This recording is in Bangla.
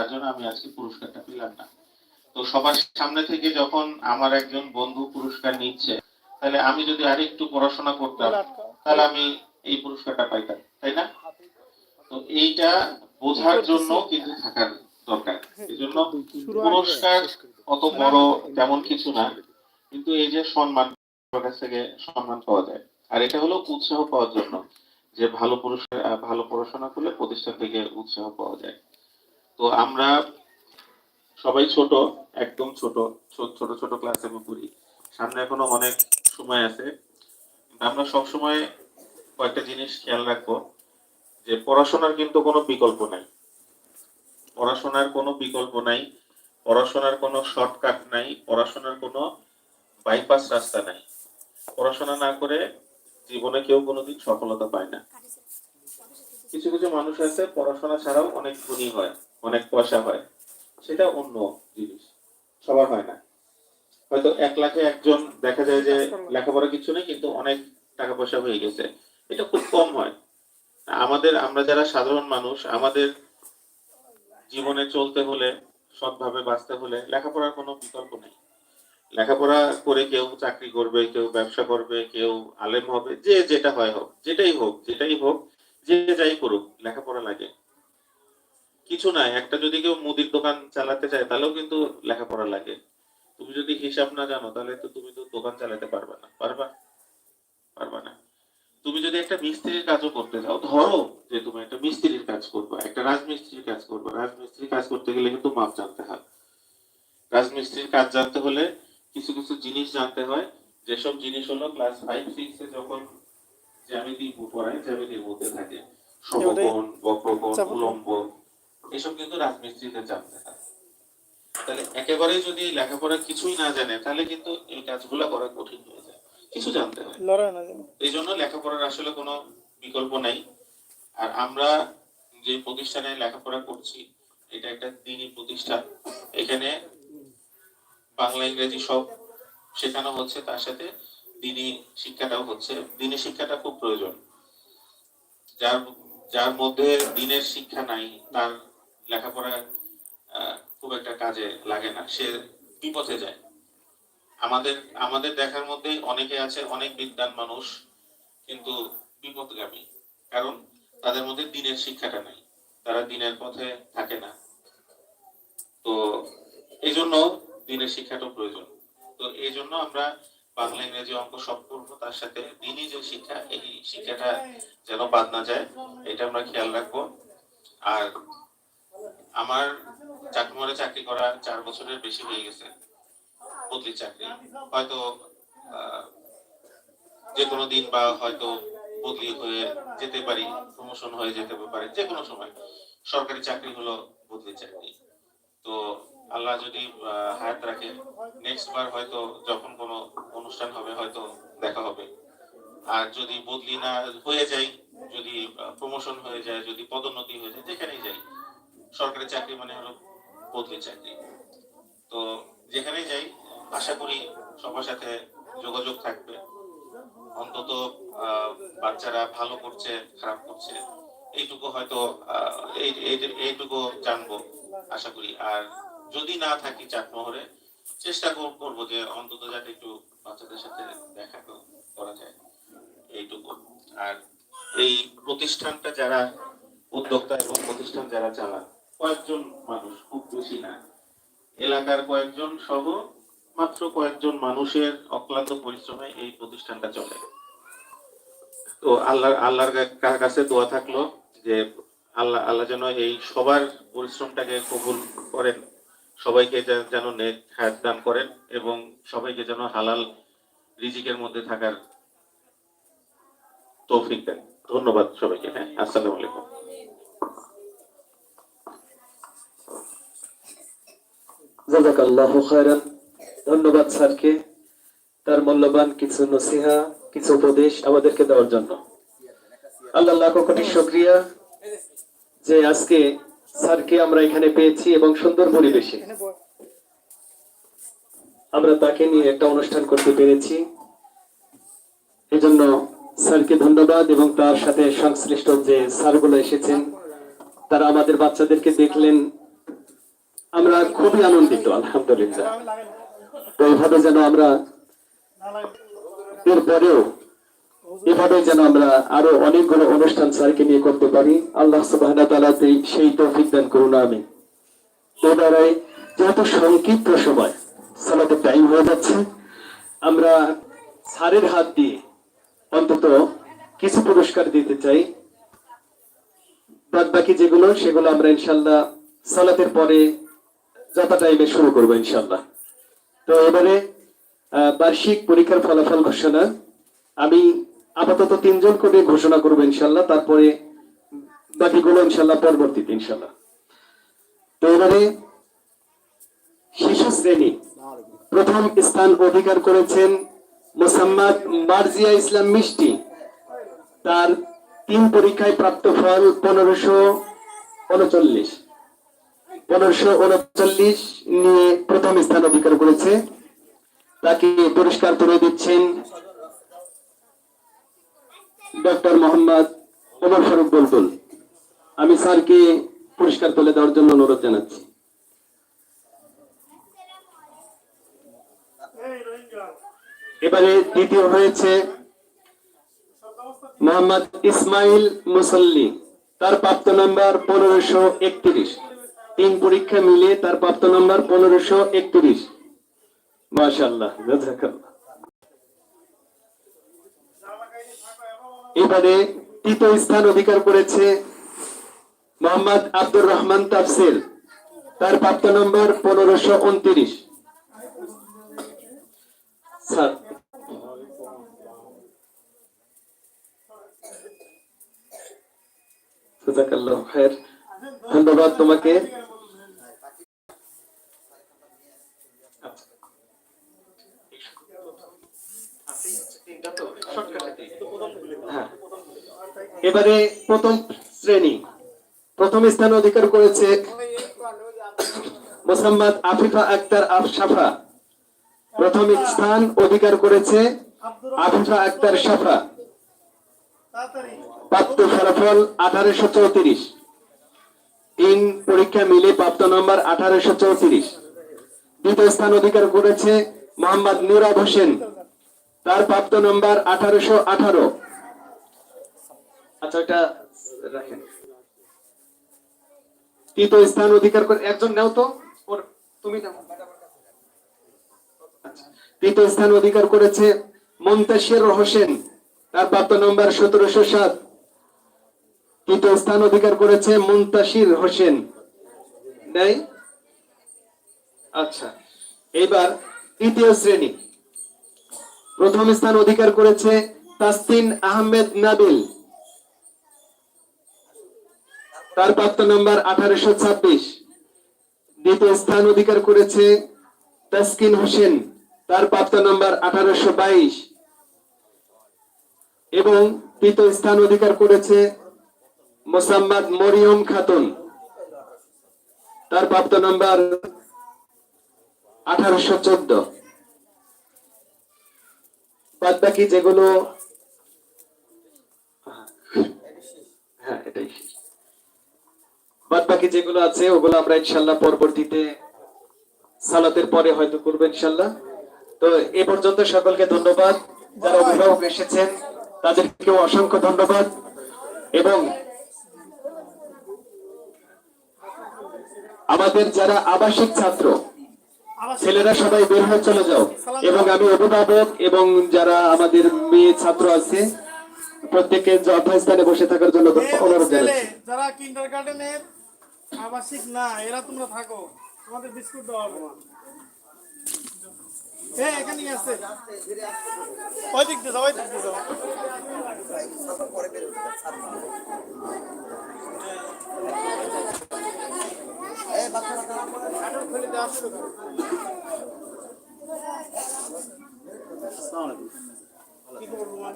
তার জন্য আমি আজকে পুরস্কারটা পেলাম না। তো সবার সামনে থেকে যখন আমার একজন বন্ধু পুরস্কার নিচ্ছে তাহলে আমি যদি আরেকটু পড়াশোনা করতাম তাহলে আমি এই পুরস্কারটা পাইতাম তাই না? তো এইটা বোঝার জন্য কিন্তু থাকার দরকার। এই জন্য পুরস্কার অত বড় তেমন কিছু না কিন্তু এই যে সম্মান কাছ থেকে সম্মান পাওয়া যায়। আর এটা হলো উৎসাহ পাওয়ার জন্য যে ভালো পুরস্কার ভালো পড়াশোনা করলে প্রতিষ্ঠান থেকে উৎসাহ পাওয়া যায়। তো আমরা সবাই ছোট একদম ছোট ছোট ছোট ছোট ক্লাসে পড়ি সামনে এখনও অনেক সময় আছে। আমরা সব সময় কয়েকটা জিনিস খেয়াল রাখব যে পড়াশোনার কিন্তু কোনো বিকল্প নাই। পড়াশোনার কোনো বিকল্প নাই পড়াশোনার কোনো শর্টকাট নাই পড়াশোনার কোনো বাইপাস রাস্তা নাই। পড়াশোনা না করে জীবনে কেউ কোনোদিন সফলতা পায় না। কিছু কিছু মানুষ আছে পড়াশোনা ছাড়াও অনেক ধনী হয়। অনেক পয়সা হয় সেটা অন্য জিনিস সবার হয় না। হয়তো এক লাখে একজন দেখা যায় যে লেখাপড়া কিছু নেই কিন্তু অনেক টাকা পয়সা হয়ে গেছে। এটা খুব কম হয়। আমাদের আমরা যারা সাধারণ মানুষ আমাদের জীবনে চলতে হলে সৎভাবে বাঁচতে হলে লেখাপড়ার কোনো বিকল্প নেই। লেখাপড়া করে কেউ চাকরি করবে কেউ ব্যবসা করবে কেউ আলেম হবে যে যেটা হয় হোক যেটাই হোক যেটাই হোক যে যাই করুক লেখাপড়া লাগে। কিছু নাই একটা যদি কেউ মুদির দোকান চালাতে চায় তাহলেও কিন্তু লেখাপড়া লাগে। তুমি যদি হিসাব না জানো তাহলে তো তুমি তো দোকান চালাতে পারবে না। পারবা? পারবা না। তুমি যদি একটা মিস্ত্রির কাজও করতে যাও ধরো যে তুমি একটা মিস্ত্রির কাজ করবে একটা রাজমিস্ত্রির কাজ করবে। রাজমিস্ত্রির কাজ করতে গেলে কিন্তু মাপ জানতে হয়। রাজমিস্ত্রির কাজ জানতে হলে কিছু কিছু জিনিস জানতে হয়। যেসব জিনিস হলো ক্লাস ফাইভ সিক্স এ যখন জ্যামিতি পড়ায় জ্যামিতির মধ্যে থাকে সমকোণ বক্রকোণ উলম্ব। এসব কিন্তু রাজমিস্ত্রিতে জানতে হয়। তাহলে একেবারে যদি লেখাপড়া কিছুই না জানে তাহলে কিন্তু এই কাজগুলো করা কঠিন হয়ে যায়। কিছু জানতে হয়। এই জন্য লেখাপড়ার আসলে কোনো বিকল্প নাই। আর আমরা যে প্রতিষ্ঠানে লেখাপড়া করছি এটা একটা দিনই প্রতিষ্ঠান। এখানে বাংলা ইংরেজি সব শেখানো হচ্ছে তার সাথে দিনী শিক্ষাটাও হচ্ছে। দিনী শিক্ষাটা খুব প্রয়োজন। যার যার মধ্যে দিনের শিক্ষা নাই তার লেখাপড়া খুব একটা কাজে লাগে না। সে বিপথে যায়। আমাদের আমাদের দেখার মধ্যে অনেকে আছে, অনেক বিদ্যান মানুষ, কিন্তু বিপদগামী কারণ তাদের মধ্যে দিনের শিক্ষাটা নাই। তারা দিনের পথে থাকে না। তো এই জন্য দিনের শিক্ষাটা প্রয়োজন। তো এই জন্য আমরা বাংলা, ইংরেজি অঙ্ক সব করব তার সাথে দিনই যে শিক্ষা, এই শিক্ষাটা যেন বাদ না যায়, এটা আমরা খেয়াল রাখব। আর আমার চাকমারে চাকরি করা চার বছরের বেশি হয়ে গেছে বদলি চাকরি। হয়তো যে কোনো দিন বা হয়তো বদলি হয়ে যেতে পারি প্রমোশন হয়ে যেতে পারে, যে কোনো সময়। সরকারি চাকরি হলো বদলি চাকরি। তো আল্লাহ যদি হায়াত রাখে নেক্সট বার হয়তো যখন কোনো অনুষ্ঠান হবে, হয়তো দেখা হবে। আর যদি বদলি না হয়ে যায়, যদি প্রমোশন হয়ে যায়, যদি পদোন্নতি হয়ে যায়, যেখানেই যাই সরকারি চাকরি মানে হলো বদলি চাকরি। তো যেখানেই যাই, আশা করি সবার সাথে যোগাযোগ থাকবে। অন্তত বাচ্চারা ভালো করছে, খারাপ করছে, এইটুকু হয়তো এইটুকু জানব, আশা করি। আর যদি না থাকি চাটমোহরে, চেষ্টা কর- করব যে অন্তত যাতে একটু বাচ্চাদের সাথে দেখা করা যায়, এইটুকু। আর এই প্রতিষ্ঠানটা যারা উদ্যোক্তা এবং প্রতিষ্ঠান যারা চালান কয়েকজন মানুষ, খুব বেশি না। এলাকার কয়েকজন সহ মাত্র কয়েকজন মানুষের অক্লান্ত পরিশ্রমে এই প্রতিষ্ঠানটা চলে। তো আল্লাহ আল্লাহর কাছে দোয়া থাকল যে আল্লাহ আল্লাহ যেন এই সবার পরিশ্রমটাকে কবুল করেন, সবাইকে যেন হায়াত দান করেন এবং সবাইকে যেন হালাল রিজিকের মধ্যে থাকার তৌফিক দেন। ধন্যবাদ সবাইকে হ্যাঁ আসসালামু আলাইকুম। ধন্যবাদ স্যারকে। তার মূল্যবান কিছু নসিহা, কিছু উপদেশ আমাদেরকে দেওয়ার জন্য। আল্লাহ কোটি শুকরিয়া যে আজকে স্যারকে আমরা এখানে পেয়েছি এবং সুন্দর পরিবেশে। আমরা তাকে নিয়ে একটা অনুষ্ঠান করতে পেরেছি। এজন্য স্যারকে ধন্যবাদ এবং তার সাথে সংশ্লিষ্ট যে স্যারগুলো এসেছেন, তারা আমাদের বাচ্চাদেরকে দেখলেন আমরা খুবই আনন্দিত, আলহামদুলিল্লাহ। তো এইভাবে যেন আমরা এরপরেও এভাবে যেন আমরা আরও অনেকগুলো অনুষ্ঠান স্যারকে নিয়ে করতে পারি। আল্লাহ সেই তৌফিক দান করুন আমি যেহেতু সংক্ষিপ্ত সময়, সালাতের টাইম হয়ে যাচ্ছে, আমরা স্যারের হাত দিয়ে অন্তত কিছু পুরস্কার দিতে চাই। বাদ বাকি যেগুলো, সেগুলো আমরা ইনশাল্লাহ সালাতের পরে যত টাইমে শুরু করব ইনশাল্লাহ তো এবারে বার্ষিক পরীক্ষার ফলাফল ঘোষণা। আমি আপাতত তিনজন করে ঘোষণা করব ইনশাল্লাহ তারপরে বাকিগুলো ইনশাল্লাহ পরবর্তীতে ইনশাল্লাহ তো এবারে, শিশু শ্রেণি। প্রথম স্থান অধিকার করেছেন মোসাম্মদ মার্জিয়া ইসলাম মিষ্টি। তার তিন পরীক্ষায় প্রাপ্ত ফল পনেরোশো উনচল্লিশ। উনচল্লিশ নিয়ে প্রথম স্থান অধিকার করেছে। তাকে পুরস্কার দিচ্ছেন ডক্টর মোহাম্মদ ফারুক আমি স্যারকে পুরস্কার তুলে দেওয়ার জন্য অনুরোধ জানাচ্ছি। এবারে দ্বিতীয় হয়েছে মোহাম্মদ ইসমাইল মুসল্লি। তার প্রাপ্ত নাম্বার পনেরোশো একত্রিশ। তিন পরীক্ষা মিলে তার প্রাপ্ত নাম্বার পনেরোশো একত্রিশ। মাশাল্লাহ এবারে তৃতীয় স্থান অধিকার করেছে মোহাম্মদ আব্দুর রহমান তাফসির। তার প্রাপ্ত নম্বর পনেরোশো উনত্রিশ। স্যার। জাযাকাল্লাহ খায়ের। ধন্যবাদ তোমাকে। হ্যাঁ। এবারে প্রথম শ্রেণি। প্রথম স্থান অধিকার করেছে মোসাম্মদ আফিফা আক্তার আফসাফা প্রথম স্থান অধিকার করেছে আফিফা আক্তার সাফা প্রাপ্ত ফলাফল আঠারোশো চৌত্রিশ। তিন পরীক্ষা মিলে প্রাপ্ত নম্বর আঠারোশো চৌত্রিশ। দ্বিতীয় স্থান অধিকার করেছে মোহাম্মদ নুরাব হোসেন। তার প্রাপ্ত নম্বর আঠারোশো আঠারো। আচ্ছা ওটা রাখেন। তৃতীয় স্থান অধিকার করে একজন নাও তো। তুমি নাও। আচ্ছা। তৃতীয় স্থান অধিকার করেছে মন্তাসির হোসেন। তার প্রাপ্ত নম্বর সতেরোশো সাত। তৃতীয় স্থান অধিকার করেছে মুন্তাসির হোসেন। নেই? আচ্ছা এবার তৃতীয় শ্রেণি। প্রথম স্থান অধিকার করেছে তাসতিন আহমেদ নাবিল। তার প্রাপ্ত নম্বর আঠারোশো ছাব্বিশ। দ্বিতীয় স্থান অধিকার করেছে তাসকিন হোসেন। তার প্রাপ্ত নম্বর আঠারোশো বাইশ। এবং তৃতীয় স্থান অধিকার করেছে মোসাম্মদ মরিয়ম খাতুন। তার প্রাপ্ত নম্বর আঠারোশো চোদ্দ। বাদ বাকি যেগুলো হ্যাঁ বাদ বাকি যেগুলো আছে, ওগুলো আমরা ইনশাল্লাহ পরবর্তীতে সালাতের পরে হয়তো করব ইনশাল্লাহ। তো এ পর্যন্ত সকলকে ধন্যবাদ। যারা অভিভাবক এসেছেন, তাদেরকেও অসংখ্য ধন্যবাদ। এবং আমাদের যারা আবাসিক ছাত্র ছেলেরা সবাই বের হয়ে চলে যাও। এবং আমি অভিভাবক এবং যারা আমাদের মেয়ে ছাত্র আছে প্রত্যেকে যথাস্থানে বসে থাকার জন্য অনুরোধ জানাচ্ছি। যারা কিন্ডার গার্ডেনের আবাসিক না এরা তোমরা থাকো। তোমাদের বিস্কুট দেওয়া হবে হ্যাঁ এখানেই আছে। ওই দিক দিয়ে যাও ওই দিক দিয়ে যাও। কাঠের খুলে দেওয়া শুরু করো। কি খবর তোমার?